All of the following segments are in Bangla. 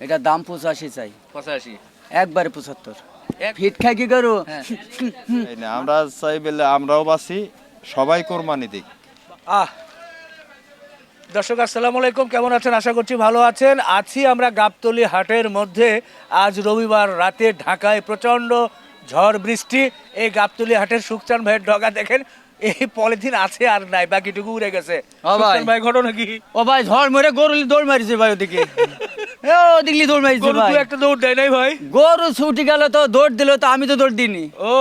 এটা দাম পঁচাশি চাই। পঁচাশি? একবারে পঁচাত্তর। ফিট খাই কি করো হ্যাঁ। এই না, আমরা চাই বলে আমরাও বাঁচি সবাই কোরবানি দিক। আহ। দর্শক আসসালামু আলাইকুম কেমন আছেন? আশা করছি ভালো আছেন। আছি আমরা গাবতলি হাটের মধ্যে। আজ রবিবার রাতে ঢাকায় প্রচণ্ড ঝড় বৃষ্টি। এই গাবতলি হাটের সুখচান ভাইয়ের ডগা দেখেন। এই পলিথিন আছে আর নাই বাকিটুকু উড়ে গেছে। ও ভাই। ভাই ঘটনা কি? ও ভাই ঝড় মরে গরু দৌড় মারিছে ভাই ওদিকে। দৌড় মারিছে ভাই। একটা দৌড় দেয় নাই ভাই। গরু ছুটি গেল তো দৌড় দিল তো আমি তো দৌড় দিইনি। ও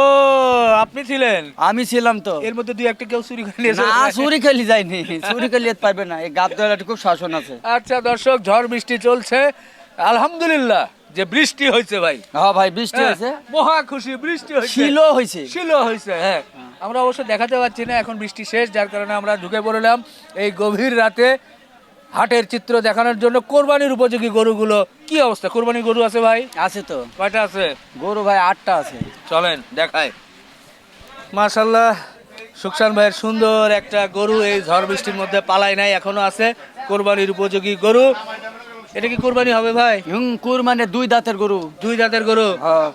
আপনি ছিলেন? আমি ছিলাম তো। এর মধ্যে দুই একটা কেউ চুরি করে নিয়েছে না চুরি খেলি যায়নি চুরি খেলি যেতে পারবে না। এই গাব দেওয়াটা খুব শাসন আছে। আচ্ছা দর্শক ঝড় বৃষ্টি চলছে। আলহামদুলিল্লাহ। যে বৃষ্টি হয়েছে ভাই। হ্যাঁ ভাই বৃষ্টি হ্যাঁ, হয়েছে। মহা খুশি বৃষ্টি হয়েছে। শিল হয়েছে। ছিল হয়েছে হ্যাঁ। আমরা অবশ্য দেখাতে পাচ্ছি না এখন বৃষ্টি শেষ যার কারণে আমরা ঢুকে পড়লাম এই গভীর রাতে হাটের চিত্র দেখানোর জন্য কোরবানির উপযোগী গরুগুলো। কি অবস্থা? কোরবানির গরু আছে ভাই? আছে তো। কয়টা আছে? গরু ভাই আটটা আছে। চলেন দেখায় মাশাল্লাহ সুকসান ভাইয়ের সুন্দর একটা গরু এই ঝড় বৃষ্টির মধ্যে পালায় নাই এখনও আছে। কোরবানির উপযোগী গরু। এটা কি কোরবানি হবে ভাই? হুম কুরবানে দুই দাঁতের গরু। দুই দাঁতের গরু? হ্যাঁ।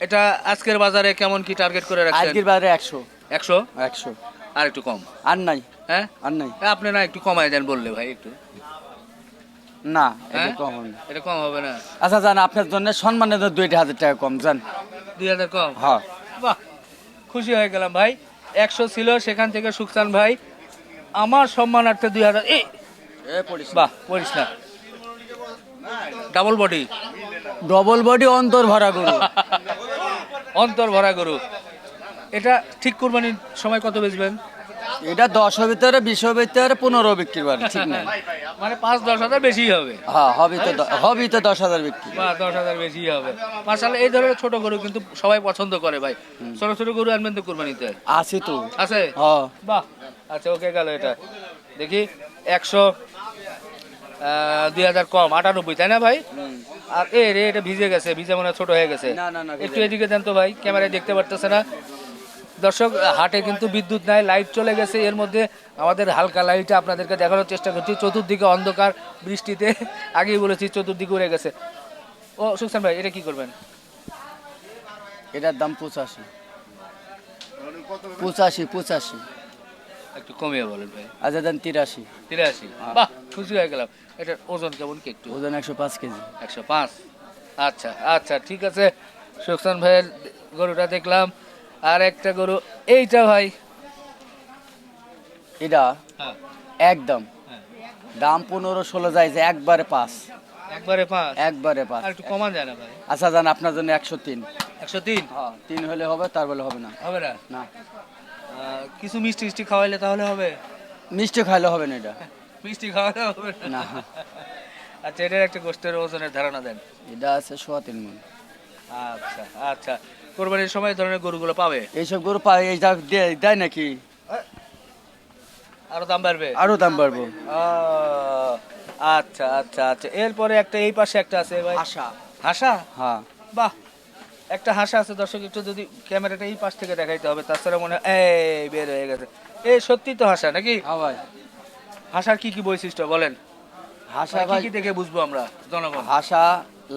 এটা আজকের বাজারে কেমন কি টার্গেট করে রাখছেন? আজকের বাজারে একশো। একশো? একশো। আর একটু কম। আর নাই। হ্যাঁ? আর নাই। আপনি না একটু কমায় দেন বললে ভাই একটু। না হ্যাঁ? এটা কম হবে না। এটা কম হবে না। আচ্ছা জান আপনার জন্য সম্মানে তো দুইটা হাজার টাকা কম জান। দুই হাজার কম? হ্যাঁ। বাহ খুশি হয়ে গেলাম ভাই। একশো ছিল সেখান থেকে সুকসান ভাই। আমার সম্মানার্থে দুই হাজার এই! বাহ পড়িস না। ডাবল বডি ডবল বডি অন্তর ভরা গরু। অন্তর ভরা গরু। এটা ঠিক কোরবানির সময় কত বেচবেন? এটা দশ ভিতরে বিশের ভিতরে পনেরো বিক্রি করে ঠিক না? মানে পাঁচ দশ হাজার বেশি হবে। হ্যাঁ হবি তো হবি তো দশ হাজার বিক্রি। বা দশ হাজার বেশি হবে। মাসাল এই ধরনের ছোট গরু কিন্তু সবাই পছন্দ করে ভাই। ছোট ছোট গরু আনবেন তো কোরবানিতে? আছে তো। আছে? হ্যাঁ। বাহ আচ্ছা ওকে গেল এটা। দেখি একশো দুই হাজার কম আটানব্বই তাই না ভাই? আর এ রে এটা ভিজে গেছে ভিজে মনে ছোট হয়ে গেছে। একটু এদিকে দেন তো ভাই ক্যামেরায় দেখতে পারতেছে না। দর্শক হাটে কিন্তু বিদ্যুৎ নাই লাইট চলে গেছে। এর মধ্যে আমাদের হালকা লাইটটা আপনাদেরকে দেখানোর চেষ্টা করছি। চতুর্দিকে অন্ধকার বৃষ্টিতে আগেই বলেছি চতুর্দিকে উড়ে গেছে। ও সুখসান ভাই এটা কি করবেন? এটার দাম পঁচাশি। পঁচাশি পঁচাশি। একটু কমিয়ে বলেন ভাই। আচ্ছা দেন তিরাশি। তিরাশি? বাহ খুশি হয়ে গেলাম। এটার ওজন কেমন কি একটু? ওজন একশো পাঁচ কেজি। একশো পাঁচ? আচ্ছা আচ্ছা ঠিক আছে। সুকসান ভাইয়ের গরুটা দেখলাম। আর একটা গরু এইটা ভাই। এটা? হ্যাঁ। একদম। হ্যাঁ। দাম পনেরো ষোলো যায় যে একবারে পাঁচ। একবারে পাঁচ? একবারে পাঁচ। একটু কমান যায় না ভাই? আচ্ছা জান আপনার জন্য একশো তিন। একশো তিন? হ্যাঁ তিন হলে হবে তার বলে হবে না। হবে না? না। কিছু মিষ্টি মিষ্টি খাওয়াইলে তাহলে হবে? মিষ্টি খাইলে হবে না এটা। মিষ্টি খাওয়ালে হবে না? আচ্ছা এটার একটা গোষ্ঠের ওজনের ধারণা দেন। এটা আছে সোয়া তিন মন। আচ্ছা আচ্ছা। কোরবানির সময় ধরনের গরুগুলো পাবে? এইসব গরু পাই এই যা দেয়- নাকি? আরও দাম বাড়বে? আরও দাম বাড়বো। আচ্ছা আচ্ছা আচ্ছা। এরপরে একটা এই পাশে একটা আছে ভাই। আশা। হাসা? হ্যাঁ। বাহ একটা হাসা আছে দর্শক একটু যদি ক্যামেরাটা এই পাশ থেকে দেখাইতে হবে তাছাড়া মনে হয় এই বের হয়ে গেছে। এই সত্যি তো হাসা নাকি? হ্যাঁ ভাই। হাসার কি কি বৈশিষ্ট্য বলেন। হাসা কি কি দেখে বুঝব আমরা জনগণ? হাসা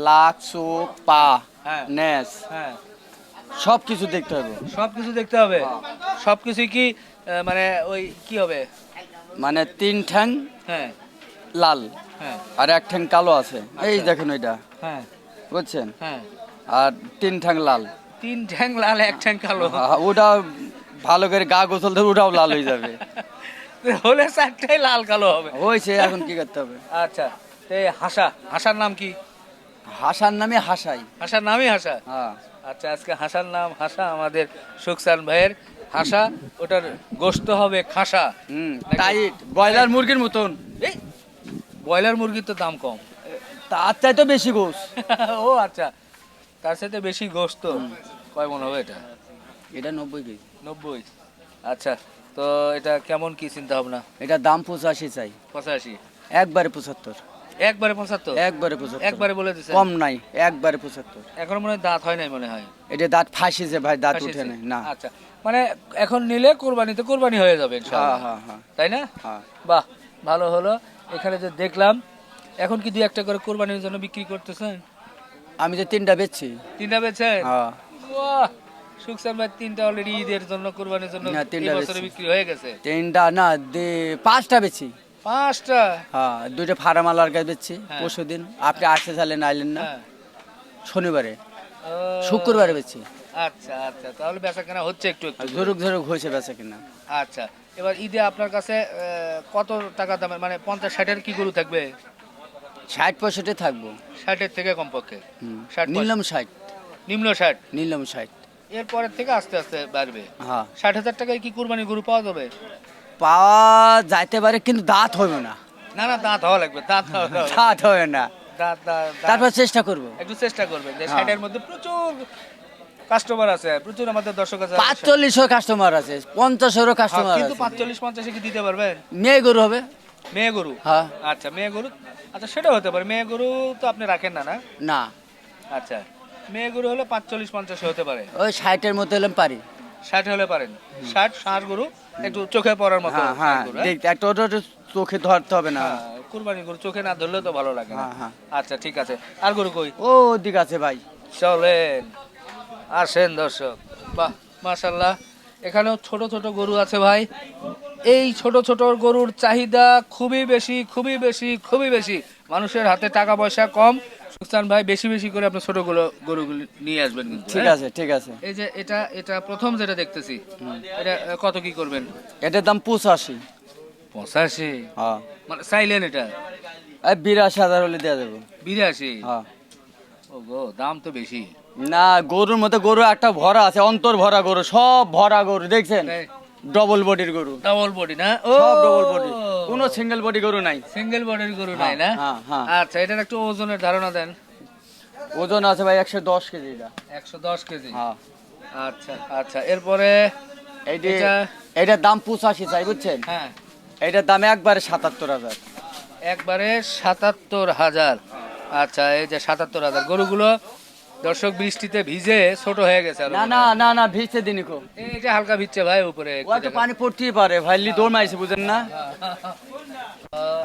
লাখ চোখ পা হ্যাঁ। নেস হ্যাঁ। সব কিছু দেখতে হবে। সব কিছু দেখতে হবে? সব কিছুই কি মানে ওই কি হবে? মানে তিন ঠ্যাং হ্যাঁ। লাল। হ্যাঁ। আর এক ঠ্যাং কালো আছে। এই দেখেন ওইটা। হ্যাঁ। বুঝছেন? হ্যাঁ। আর তিন ঠ্যাং লাল। তিন ঠ্যাং লাল এক ঠ্যাং কালো। ওটা ভালো করে গা গোসল ধরে ওটাও লাল হয়ে যাবে। হলে চারটাই লাল কালো হবে। হয়েছে এখন কি করতে হবে? আচ্ছা তো হাসা হাসার নাম কি? হাসার নামে হাসাই। হাসার নামই হাসা? হ্যাঁ। আচ্ছা আজকে হাসার নাম হাসা আমাদের সুকসান ভাইয়ের হাসা ওটার গোস্ত হবে খাসা। হুম টাইট ব্রয়লার মুরগির মতন। এই ব্রয়লার মুরগির তো দাম কম। তার চাই তো বেশি গোস। ও আচ্ছা। তার সাথে বেশি গোস্ত? কয় মন হবে এটা? এটা নব্বই কেজি। নব্বই? আচ্ছা তো এটা কেমন কি চিন্তা ভাবনা? এটা দাম পঁচাশি চাই। পঁচাশি? একবারে পঁচাত্তর। একবারে পঁচাত্তর? একবারে পঁচাত্তর। একবারে বলে দিছে কম নাই একবারে পঁচাত্তর। এখন মনে হয় দাঁত হয় নাই মনে হয়? এটা দাঁত ফাঁসিছে ভাই দাঁত উঠে নাই না। আচ্ছা মানে এখন নিলে কোরবানিতে কোরবানি হয়ে যাবে হ্যাঁ হ্যাঁ হ্যাঁ। তাই না? হ্যাঁ। বাহ ভালো হলো। এখানে যে দেখলাম এখন কি দুই একটা করে কোরবানির জন্য বিক্রি করতেছেন? আমি যে তিনটা বেচছি। তিনটা বেচেন হ্যাঁ। সুখসান ভাই তিনটা অলরেডি ঈদের জন্য কোরবানির জন্য তিনটা বছরে বিক্রি হয়ে গেছে? তিনটা না পাঁচটা বেচছি। পাঁচটা? হ্যাঁ দুইটা ফার্মালার গাছ বেচছি হ্যাঁ। পরশু দিন আপনি আসতে চাইলেন আইলেন না। হ্যাঁ। শনিবারে। শুক্রবারে বেচছি। আচ্ছা আচ্ছা তাহলে বেচা কেনা হচ্ছে একটু একটু। করে। ঝুরুক ঝুরুক হয়েছে বেচা কিনা আচ্ছা এবার ঈদে আপনার কাছে কত টাকা দামের মানে পঞ্চাশ ষাটের কি গরু থাকবে? ষাট পঁয়ষট্টি থাকব। ষাটের থেকে কমপক্ষে। ষাট নিলাম ষাট। নিম্ন ষাট। নিলাম ষাট। এরপরের থেকে আস্তে আস্তে বাড়বে। হ্যাঁ। ষাট হাজার টাকায় কি কুরবানি গরু পাওয়া যাবে? পাওয়া যাইতে পারে কিন্তু দাঁত হবে না। না না দাঁত হওয়া লাগবে দাঁত দাঁত হবে না। তারপর চেষ্টা করব। একটু চেষ্টা করবেন যে হ্যাঁ। ষাটের মধ্যে প্রচুর কাস্টমার আছে প্রচুর আমাদের দর্শক আছে। পাঁচচল্লিশও কাস্টমার আছে পঞ্চাশেরও হ্যাঁ, কাস্টমার কিন্তু পাঁচচল্লিশ পঞ্চাশে কি দিতে পারবেন মেয়ে গরু হবে। মেয়ে গরু হ্যাঁ। আচ্ছা মেয়ে গরু আচ্ছা সেটাও হতে পারে। মেয়ে গরু তো আপনি রাখেন না না? না। আচ্ছা মেয়ে গরু হলে পাঁচচল্লিশ পঞ্চাশে হতে পারে। ওই ষাটের মতো হলে পারি। ষাট হলে পারেন। ষাট ষাট গরু একটু চোখে পড়ার মতো হ্যাঁ হ্যাঁ গরু, হ্যাঁ? দেখতে একটা ওটা চোখে ধরতে হবে না। হ্যাঁ, কুরবানি গরু চোখে না ধরলে তো ভালো লাগে না। হ্যাঁ, হ্যাঁ। আচ্ছা ঠিক আছে। আর গরু কই? ও দিক আছে ভাই। চলেন। আসেন দর্শক। বাহ মাশাল্লাহ এখানেও ছোট ছোট গরু আছে ভাই। এই ছোট ছোট গরুর চাহিদা খুবই বেশি খুবই বেশি খুবই বেশি। মানুষের হাতে টাকা পয়সা কম। সুস্থান ভাই বেশি বেশি করে আপনার ছোট গরুগুলি নিয়ে আসবেন কিন্তু ঠিক হ্যাঁ? আছে ঠিক আছে। এই যে এটা এটা প্রথম যেটা দেখতেছি এটা কত কি করবেন? এটার দাম পঁচাশি। পঁচাশি? হ্যাঁ। মানে চাইলেন এটা? বিরাশি হাজার হলে দেওয়া যাব। বিরাশি? হ্যাঁ। ও গো দাম তো বেশি। না গরুর মধ্যে গরু একটা ভরা আছে অন্তর ভরা গরু সব ভরা গরু দেখছেন? ডবল বডির গরু। ডাবল বডি না? ও! সব ডবল বডি কোনো সিঙ্গেল বডি গরু নাই। সিঙ্গেল বডির গরু নাই না? হ্যাঁ, হ্যাঁ। আচ্ছা এটার একটু ওজনের ধারণা দেন। ওজন আছে ভাই একশো দশ কেজি এটা। একশো দশ কেজি? হ্যাঁ। আচ্ছা আচ্ছা এরপরে এইটি এটা- এটার দাম পঁচাশি চাই বুঝছেন? হ্যাঁ। এটার দাম একবারে সাতাত্তর হাজার। একবারে সাতাত্তর হাজার। আচ্ছা এই যে সাতাত্তর হাজার। গরুগুলো দর্শক বৃষ্টিতে ভিজে ছোট হয়ে গেছে না না না না ভিজতে দিনই কো এই যে হালকা ভিজছে ভাই উপরে দেখেন। পানি পড়তেই পারে ভাই লি দৌড় মাইছে বুঝেন না।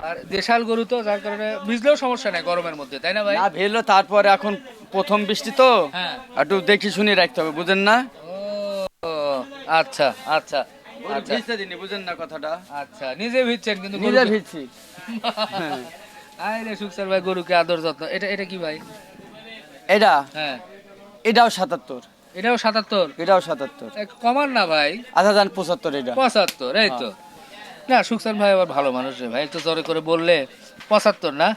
আর দেশাল গরু তো যার কারণে ভিজলেও সমস্যা নাই গরমের মধ্যে তাই না ভাই? না ভেলো তারপরে এখন প্রথম বৃষ্টি তো। হ্যাঁ। একটু দেখি শুনে রাখতে হবে বুঝেন না? আচ্ছা আচ্ছা আচ্ছা। ভিজতে দিনই বুঝেন না কথাটা। আচ্ছা নিজে ভিজছেন কিন্তু নিজে ভিজছি। হ্যাঁ। আয় রে ভাই গরুকে আদর যত্ন। এটা এটা কি ভাই? এটা? হ্যাঁ। এটাও সাতাত্তর। এটাও সাতাত্তর? এটাও সাতাত্তর। কমান না ভাই। আচ্ছা যান পঁচাত্তর এটা। পঁচাত্তর এই তো। না সুখসান ভাই আবার ভালো মানুষ রে ভাই। একটু জোরে করে বললে পঁচাত্তর না?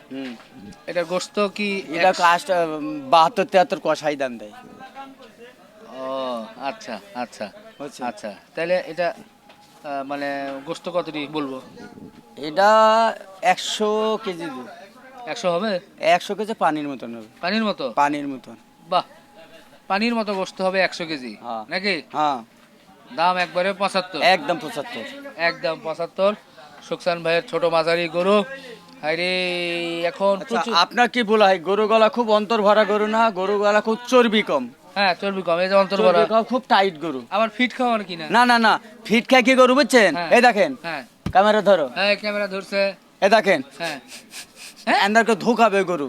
এটা গোস্ত কি এটা কাস্ট বাহাত্তর তিয়াত্তর কষাই দাম দেয়। ও আচ্ছা আচ্ছা। আচ্ছা তাহলে এটা মানে গোস্ত কতটি বলব? এটা একশো কেজি একশো হবে? একশো কেজি পানির মতন হবে। পানির মতো? পানির মতন। বাহ। পানির মতো গোস্ত হবে একশো কেজি। হ্যাঁ। নাকি? হ্যাঁ। দাম একবারে পঁচাত্তর। একদম পঁচাত্তর। একদম পঁচাত্তর। সুকসান ভাইয়ের ছোট মাঝারি গরু। হাইরে এখন আচ্ছা, আপনার কি বলা হয়? গরু গলা খুব অন্তর ভরা গরু না? গরু গলা খুব চর্বি কম। হ্যাঁ চর্বি কম। এই যে অন্তর ভরা। খুব টাইট গরু। আবার ফিট খাওয়ার কিনা না না না। ফিট খায় কি গরু বুঝছেন? হ্যাঁ। এই দেখেন। হ্যাঁ। ক্যামেরা ধরো। হ্যাঁ ক্যামেরা ধরছে। এ দেখেন। হ্যাঁ। এন্দারকে ধোকাবে গরু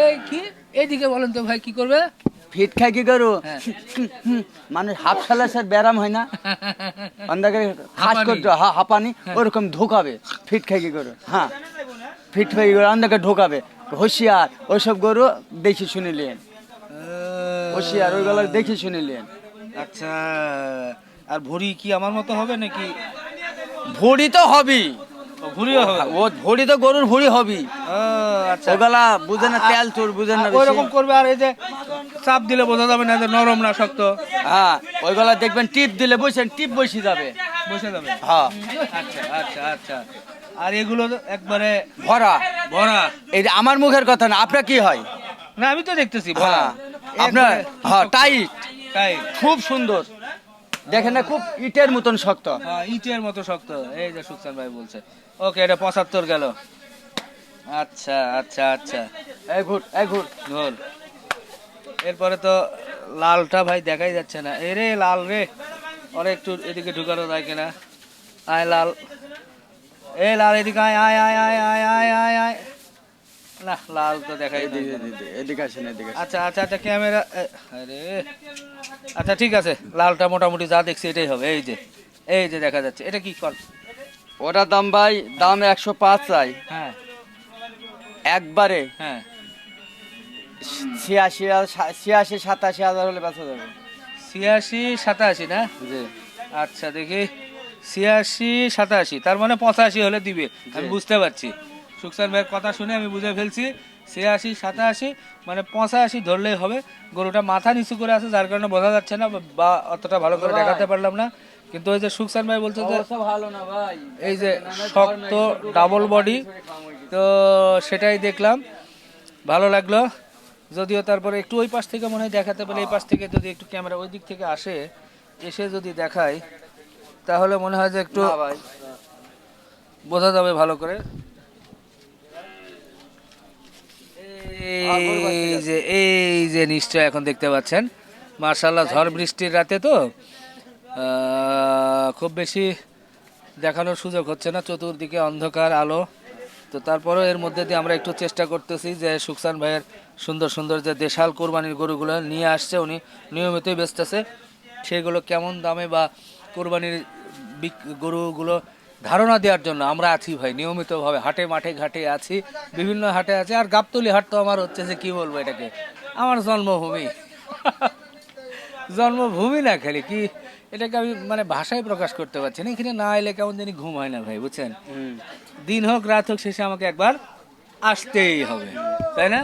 এই কি? এইদিকে বলেন তো ভাই কি করবে? ফিট খায় কি গরু হ্যাঁ। মানুষ হাফ সালাসের ব্যারাম হয় না? অন্দাকে হাস। করতে হা- হাঁপানি ওরকম ঢোকাবে ফিট খাই কি গরু হ্যাঁ। ফিট খাই গরু অন্দাকে ঢোকাবে। হুঁশিয়ার। ওইসব গরু দেখি শুনে শুনিলেন হুঁশিয়ার ওইগুলো দেখি শুনিলেন আচ্ছা। আর ভুড়ি কি আমার মতো হবে নাকি? ভুড়ি তো হবি ভুড়িও হবে। ও ভুড়ি তো গরুর ভুড়ি হবি। ও, আচ্ছা। ওগুলা বুঝে না তেল চোর বুঝে না বেশি। ওইরকম করবে আর এই যে চাপ দিলে বোঝা যাবে না যে নরম না শক্ত। হ্যাঁ ওইগুলা দেখবেন টিপ দিলে বুঝছেন টিপ বসে যাবে। বসে যাবে। হ্যাঁ। আচ্ছা আচ্ছা আচ্ছা। আর এগুলো তো একবারে ভরা। ভরা। এই আমার মুখের কথা না আপনার কি হয়? না আমি তো দেখতেছি ভরা। হ্যাঁ আপনার হ্যাঁ টাইট তাই খুব সুন্দর। দেখেন না খুব ইটের মতন শক্ত। হ্যাঁ, ইটের মতো শক্ত। এই যে সুকসান ভাই বলছে। ওকে এটা পঁচাত্তর গেল। আচ্ছা আচ্ছা আচ্ছা। এই ঘুর এই ঘুর। ঘুর। এরপরে তো লালটা ভাই দেখাই যাচ্ছে না। এরে লাল রে। অনেক একটু এদিকে ঢুকানো যায় কিনা? আয় লাল। এ লাল এদিকে আয় আয় আয় আয় আয় আয় আয়। না লাল তো দেখাই এদিকে এদিকে এদিকে আসেন এদিকে আচ্ছা আচ্ছা আচ্ছা ক্যামেরা আরে। আচ্ছা ঠিক আছে লালটা মোটামুটি যা দেখছি এটাই হবে এই যে এই যে দেখা যাচ্ছে। এটা কি কর ওটার দাম ভাই দাম একশো পাঁচ চাই। হ্যাঁ। একবারে হ্যাঁ। ছিয়াশি ছিয়াশি সাতাশি হাজার হলে বেচা যাবে। ছিয়াশি সাতাশি না? জি। আচ্ছা দেখি। ছিয়াশি সাতাশি তার মানে পঁচাশি হলে দিবে আমি বুঝতে পারছি। সুকসান ভাইয়ের কথা শুনে আমি বুঝে ফেলছি। ছিয়াশি সাতাশি মানে পঁচাশি ধরলেই হবে। গরুটা মাথা নিচু করে আছে যার কারণে বোঝা যাচ্ছে না বা- অতটা ভালো করে দেখাতে পারলাম না। কিন্তু ওই যে সুকসান ভাই বলছে যে ভালো না ভাই। এই যে শক্ত ডাবল বডি তো সেটাই দেখলাম। ভালো লাগল। যদিও তারপরে একটু ওই পাশ থেকে মনে হয় দেখাতে পারে এই পাশ থেকে যদি একটু ক্যামেরা ওই দিক থেকে আসে এসে যদি দেখায় তাহলে মনে হয় যে একটু বোঝা যাবে ভালো করে। এই যে এই যে নিশ্চয় এখন দেখতে পাচ্ছেন। মার্শাল্লাহ ঝড় বৃষ্টির রাতে তো খুব বেশি দেখানোর সুযোগ হচ্ছে না চতুর্দিকে অন্ধকার আলো। তো তারপরেও এর মধ্যে দিয়ে আমরা একটু চেষ্টা করতেছি যে সুকসান ভাইয়ের সুন্দর সুন্দর যে দেশাল কোরবানির গরুগুলো নিয়ে আসছে উনি নিয়মিতই বেচতেছে। সেগুলো কেমন দামে বা কোরবানির বিক- গরুগুলো ধারণা দেওয়ার জন্য আমরা আছি ভাই নিয়মিতভাবে হাটে মাঠে ঘাটে আছি বিভিন্ন হাটে আছে। আর গাবতলি হাট তো আমার হচ্ছে যে কী বলব এটাকে? আমার জন্মভূমি। জন্মভূমি না খালি কি এটাকে আমি মানে ভাষায় প্রকাশ করতে পারছি না। এখানে না এলে কেমন জানি ঘুম হয় না ভাই বুঝছেন? দিন হোক রাত হোক শেষে আমাকে একবার আসতেই হবে তাই না?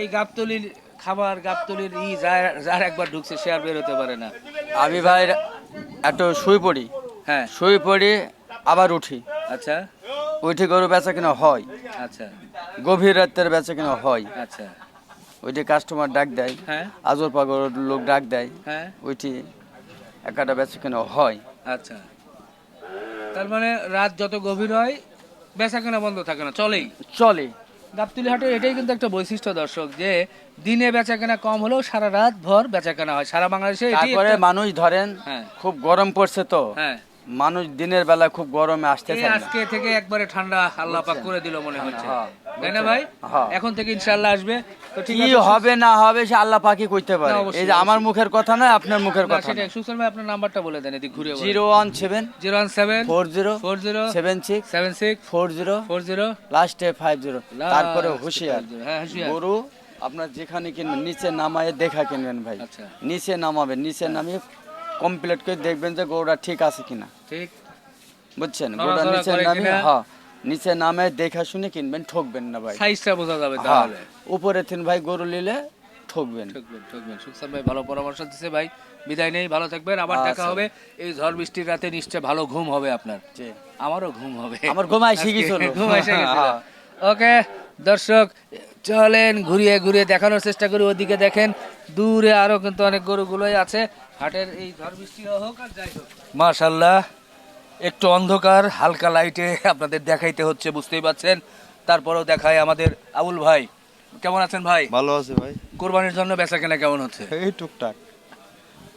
এই গাবতলির খাবার গাবতলির ই যার যার একবার ঢুকছে সে আর বেরোতে পারে না। আমি ভাই একটু শুয়ে পড়ি। হ্যাঁ। শুয়ে পড়ি আবার উঠি। আচ্ছা। উঠে গরু বেচা কিনা হয়। আচ্ছা। গভীর রাতের বেচা কিনা হয়। আচ্ছা। ওইটি কাস্টমার ডাক দেয়। হ্যাঁ। আজর পাগর লোক ডাক দেয়। হ্যাঁ। ওইটি একটা বেচা কিনা হয়। আচ্ছা। তার মানে রাত যত গভীর হয় বেচা কেনা বন্ধ থাকে না চলেই। চলে গাবতলি হাটের এটাই কিন্তু একটা বৈশিষ্ট্য দর্শক যে দিনে বেচা কেনা কম হলেও সারা রাত ভর বেচা কেনা হয়। সারা বাংলাদেশে এটি তারপরে একটা- মানুষ ধরেন হ্যাঁ। খুব গরম পড়ছে তো। হ্যাঁ। মানুষ দিনের বেলা খুব গরমে আসতে আজকে থেকে একবারে ঠান্ডা আল্লাহ পাক করে দিল মনে হচ্ছে। হ্যাঁ, তাই না ভাই? হ্যাঁ। এখন থেকে ইনশাআল্লাহ আসবে। তো ঠিক কি হবে না হবে সে আল্লাহ কইতে পারে। এই যে আমার মুখের কথা না আপনার মুখের কথা সুসল ভাই আপনার নাম্বারটা বলে দেন এদিক ঘুরে zero one seven zero one seven four zero four zero seven six seven six four zero four zero লাস্টে ফাইভ জিরো। তারপরে হুঁশিয়ার। হ্যাঁ হুঁশিয়ার। গরু আপনার যেখানে কিনবেন নিচে নামায় দেখা কিনবেন ভাই। আচ্ছা। নিচে নামাবেন নিচে নামিয়ে কমপ্লিট করে দেখবেন যে গরুটা ঠিক আছে কিনা। ঠিক। বুঝছেন? গরুটা নিচে কিনা? হ্যাঁ নিচে নামে দেখা শুনে কিনবেন ঠকবেন না ভাই। সাইজটা বোঝা যাবে হ্যাঁ। তাহলে। উপরে তিন ভাই গরু নিলে ঠকবেন। ঠকবেন ঠকবেন। সুখসান ভাই ভালো পরামর্শ দিচ্ছে ভাই। বিদায় নেই ভালো থাকবেন। আবার আচ্ছা। দেখা হবে। এই ঝড় বৃষ্টির রাতে নিশ্চয় ভালো ঘুম হবে আপনার। জি। আমারও ঘুম হবে। আমার ঘুম আজকে গেছিল। ঘুম এসে গেছিল। হ্যাঁ। ওকে দর্শক চলেন ঘুরিয়ে ঘুরিয়ে দেখানোর চেষ্টা করি। ওদিকে দেখেন দূরে আরও কিন্তু অনেক গরুগুলোই আছে। হাটের এই ঝড় বৃষ্টি হোক আর যাই হোক। মাশাল্লাহ একটু অন্ধকার হালকা লাইটে আপনাদের দেখাইতে হচ্ছে বুঝতেই পারছেন। তারপরেও দেখায় আমাদের আবুল ভাই। কেমন আছেন ভাই? ভালো আছে ভাই। কোরবানির জন্য বেচা কেনা কেমন হচ্ছে? এই টুকটাক।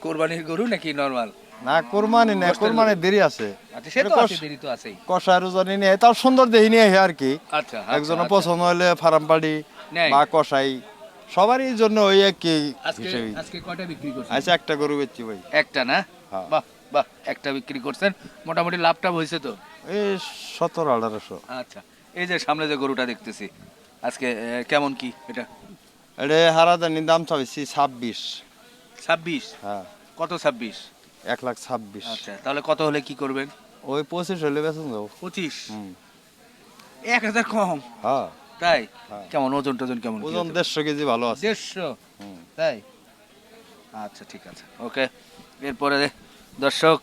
কোরবানির গরু নাকি নরমাল না কোরবানি না কোরবানির দেরি আছে। আচ্ছা সে তো আছে দেরি তো আছেই। কষার জানি নিয়ে তাও সুন্দর দেহি নিয়ে আর কি। আচ্ছা একজন আচ্ছা, পছন্দ হলে ফার্ম পাড়ি নেয়। বা কষাই। সবারই জন্য ওই একই আজকে হিসেবে। আজকে কয়টা বিক্রি করছেন? আচ্ছা একটা গরু বেচছি ভাই। একটা না? হ্যাঁ। বাহ বাহ একটা বিক্রি করছেন। মোটামুটি লাভটা হয়েছে তো? এই সতেরো আঠারোশো। আচ্ছা এই যে সামনে যে গরুটা দেখতেছি আজকে আহ, কেমন কি এটা? এটা হারাদানি দাম চাইছি ছাব্বিশ। ছাব্বিশ? হ্যাঁ। কত ছাব্বিশ? এক লাখ ছাব্বিশ। আচ্ছা তাহলে কত হলে কি করবেন? ওই পঁচিশ হলে বেতন যাব পঁচিশ? হুম। এক হাজার কম। হ্যাঁ। তাই? হ্যাঁ। কেমন? ওজন টোজন কেমন? ওজন দেড়শো কেজি ভালো আছে। দেড়শো। তাই? আচ্ছা ঠিক আছে। ওকে। এরপরে দর্শক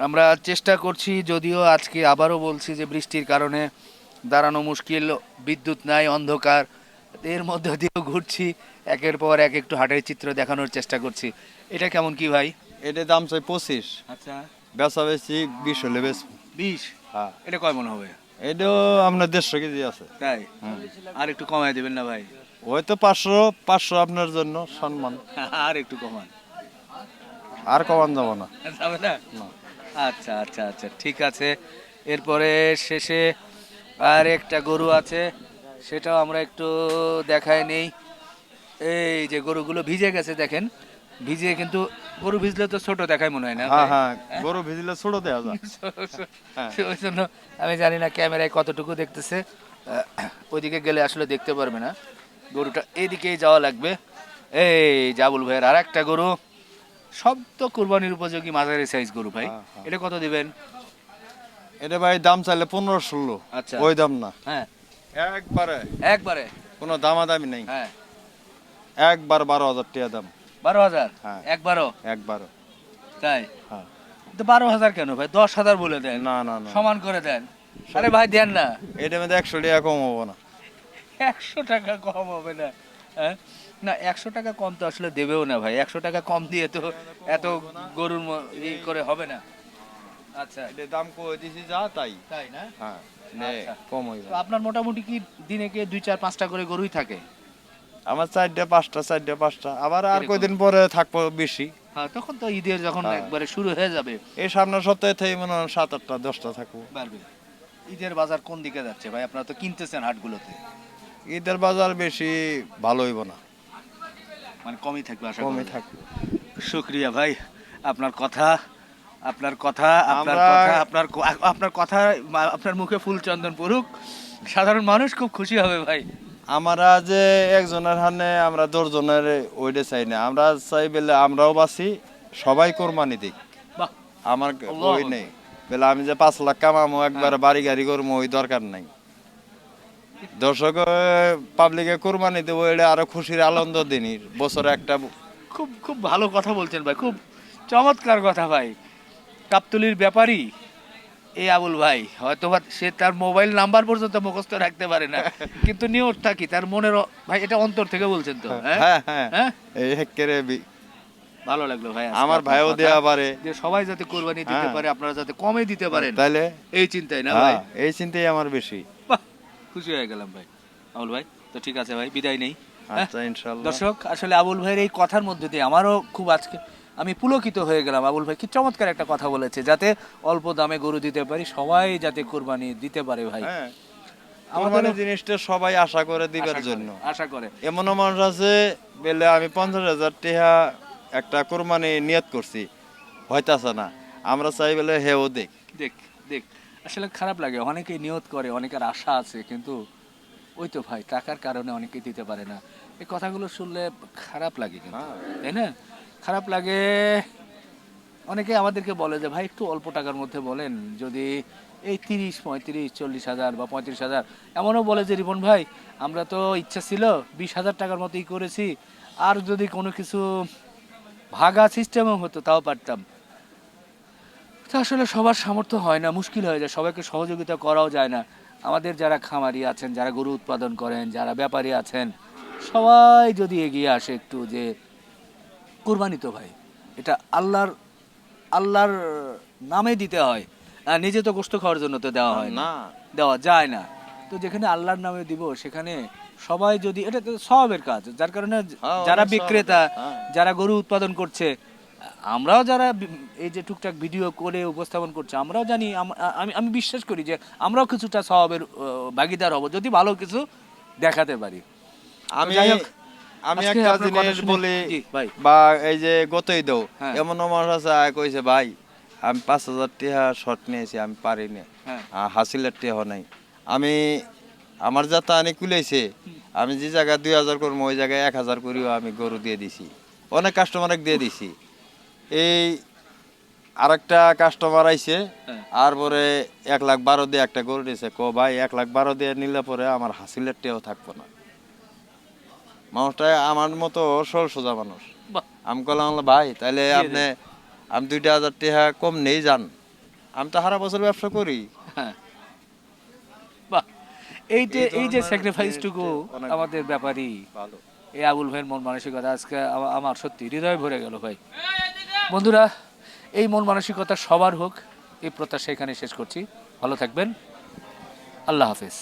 আমরা চেষ্টা করছি যদিও আজকে আবারও বলছি যে বৃষ্টির কারণে দাঁড়ানো মুশকিল বিদ্যুৎ নাই অন্ধকার। এর মধ্যে দিয়েও ঘুরছি একের পর এক একটু হাটের চিত্র দেখানোর চেষ্টা করছি। এটা কেমন কি ভাই? এটা দাম চাই পঁচিশ। আচ্ছা। বেচা বেশি বিশ হলে বেশ বিশ? হ্যাঁ। এটা কয় মনে হবে? আপনার দেড়শো কেজি আছে। তাই। আর একটু কমায় দেবেন না ভাই? ওই তো পাঁচশো পাঁচশো আপনার জন্য সম্মান। আর একটু কমান। আর কমান যাব না। যাবে না? না। আচ্ছা আচ্ছা আচ্ছা ঠিক আছে। এরপরে শেষে আর একটা গরু আছে সেটাও আমরা একটু দেখায় নেই। এই যে গরুগুলো ভিজে গেছে দেখেন। ভিজে কিন্তু গরু ভিজলে তো ছোট দেখায় মনে হয় না হ্যাঁ হ্যাঁ গরু ভিজলে ছোট দেওয়া যায়। হ্যাঁ। ওই জন্য আমি জানি না ক্যামেরায় কতটুকু দেখতেছে। ওইদিকে গেলে আসলে দেখতে পারবে না। গরুটা এদিকেই যাওয়া লাগবে। এই জাবুল ভাইয়ের আর একটা গরু। সব তো কুরবানির উপযোগী মাঝারি সাইজ গরু ভাই। হ্যাঁ, হ্যাঁ। এটা কত দিবেন? এটা ভাই দাম চাইলে পনেরো ষোলো। আচ্ছা। ওই দাম না। হ্যাঁ। একবারে। একবারে? কোনো দামাদামি নেই। হ্যাঁ। একবার বারো হাজার টাকা দাম। বারো হাজার? হ্যাঁ। একবারও? একবারও। তাই? হ্যাঁ। তো বারো হাজার কেন ভাই? দশ হাজার বলে দেন। না না না। সমান করে দেন। আরে ভাই দেন না। এটার মধ্যে একশো টাকা কম হব না। একশো টাকা কম হবে না হ্যাঁ? না একশো টাকা কম তো আসলে দেবেও না ভাই। একশো টাকা কম দিয়ে তো এত গরুর ই করে হবে না। আচ্ছা। এটার দাম কই দিছি যা তাই। তাই না? হ্যাঁ আচ্ছা। কম হইবে আপনার মোটামুটি কি দিনে কি দুই চার পাঁচটা করে গরুই থাকে? আমার চারটে পাঁচটা চারটে পাঁচটা। আবার আর কয়দিন পরে থাকব বেশি। হ্যাঁ তখন তো ঈদের যখন হ্যাঁ। একবারে শুরু হয়ে যাবে। এই সামনের সপ্তাহে থেকে মনে হয় সাত আটটা দশটা থাকব। বাড়বে ঈদের বাজার কোন দিকে যাচ্ছে? ভাই আপনারা তো কিনতেছেন হাটগুলোতে। ঈদের বাজার বেশি ভালো হইব না। মানে কমই থাকবে আশা কমই থাকবে। শুক্রিয়া ভাই আপনার কথা আপনার কথা আপনার কথা আপনার আপনার কথা আপনার মুখে ফুল চন্দন পড়ুক। সাধারণ মানুষ খুব খুশি হবে ভাই। আমরা যে একজনের হানে আমরা দশজনের ওইটা চাই না। আমরা চাই বলে আমরাও বাঁচি সবাই কোরবানি দিক। আমার ওই নেই। বলে আমি যে পাঁচ লাখ কামামো একবার হ্যাঁ। বাড়ি গাড়ি করব ওই দরকার নাই। দর্শক পাবলিকে কোরবানি দেবো এটা আরও খুশির আনন্দ দিনই। বছরে একটা খুব খুব ভালো কথা বলছেন ভাই খুব চমৎকার কথা ভাই। কাপতুলির ব্যাপারী। এই আবুল ভাই হয়তো সে তার মোবাইল নাম্বার পর্যন্ত মুখস্থ রাখতে পারে না। কিন্তু নিয়তটা কি? তার মনের ভাই এটা অন্তর থেকে বলছেন তো হ্যাঁ? হ্যাঁ হ্যাঁ। হ্যাঁ? ভালো লাগল ভাই আমার ভাইও। দেওয়া পারে। যে সবাই যাতে কোরবানি দিতে হ্যাঁ। পারে আপনারা যাতে কমে দিতে পারেন। তাইলে এই চিন্তায় না ভাই? এই চিন্তাই আমার বেশি। খুশি হয়ে গেলাম ভাই আবুল ভাই। তো ঠিক আছে ভাই বিদায় নেই? আচ্ছা দর্শক আসলে আবুল ভাইয়ের এই কথার মধ্যে দিয়ে আমারও খুব আজকে আমি পুলকিত হয়ে গেলাম। আবুল ভাই কি চমৎকার একটা কথা বলেছে যাতে অল্প দামে গরু দিতে পারি সবাই যাতে কোরবানি দিতে পারে ভাই। হ্যাঁ কোরবানি জিনিসটা সবাই আশা করে দিবার জন্য। আশা করে। এমনও মানুষ আছে বলে আমি পঞ্চাশ হাজার টাকা একটা কোরবানি নিয়ত করছি হইতাছে না। আমরা চাই বলে হেও দেখ। দেখ দেখ। আসলে খারাপ লাগে অনেকে নিয়ত করে অনেকের আশা আছে কিন্তু ওই তো ভাই টাকার কারণে অনেকে দিতে পারে না। এই কথাগুলো শুনলে খারাপ লাগে কিন্তু হ্যাঁ। তাই না? খারাপ লাগে। অনেকে আমাদেরকে বলে যে, ভাই, একটু অল্প টাকার মধ্যে বলেন। যদি এই তিরিশ, পঁয়ত্রিশ, চল্লিশ হাজার বা পঁয়ত্রিশ হাজার। এমনও বলে যে, রিপন ভাই, আমরা তো ইচ্ছা ছিল বিশ হাজার টাকার মতোই করেছি। আর যদি কোনো কিছু ভাগা সিস্টেমও হতো, তাও পারতাম। তো আসলে সবার সামর্থ্য হয় না, মুশকিল হয়ে যায়। সবাইকে সহযোগিতা করাও যায় না। আমাদের যারা খামারি আছেন, যারা গরু উৎপাদন করেন, যারা ব্যাপারী আছেন, সবাই যদি এগিয়ে আসে একটু যে কুরবানি তো ভাই। এটা আল্লাহর আল্লাহর নামে দিতে হয়। নিজে তো গোস্ত খাওয়ার জন্য তো দেওয়া হয় না। দেওয়া যায় না। তো যেখানে আল্লাহর নামে দিব সেখানে সবাই যদি এটা তো সবের কাজ। যার কারণে হ্যাঁ, যারা বিক্রেতা হ্যাঁ। যারা গরু উৎপাদন করছে আমরাও যারা এই যে টুকটাক ভিডিও করে উপস্থাপন করছে আমরাও জানি আমি আমি বিশ্বাস করি যে আমরাও কিছুটা স্বভাবের ভাগিদার হব যদি ভালো কিছু দেখাতে পারি। আমি আমি একটা জিনিস বলি বা এই যে গতই দাও হ্যাঁ। এমন মানুষ আছে কইছে ভাই আমি পাঁচ হাজার টাকা শর্ট নিয়েছি আমি পারি না হ্যাঁ। হাসিলের টাকা নাই। আমি আমার যাতা আনি কুলাইছে আমি যে জায়গায় দুই হাজার করব ওই জায়গায় এক হাজার করিও আমি গরু দিয়ে দিছি। অনেক কাস্টমারকে দিয়ে দিছি। এই আরেকটা কাস্টমার আইছে হ্যাঁ। আর পরে এক লাখ বারো দিয়ে একটা গরু দিয়েছে। ক ভাই এক লাখ বারো দিয়ে নিলে পরে আমার হাসিলের টেও থাকব না। মানুষটা আমার মতো সরল সোজা মানুষ। আমি কলাম ভাই তাহলে আপনি আমি দুইটা হাজার টাকা কম নেই যান। আমি তো হারা বছর ব্যবসা করি। হ্যাঁ। এই যে এই এই যে স্যাক্রিফাইসটুকু আমাদের ব্যাপারই ভালো। এই আবুল ভাইয়ের মন মানসিকতা আজকে আমার সত্যি হৃদয় ভরে গেল ভাই। বন্ধুরা এই মন মানসিকতা সবার হোক এই প্রত্যাশা এখানে শেষ করছি। ভালো থাকবেন। আল্লাহ হাফেজ।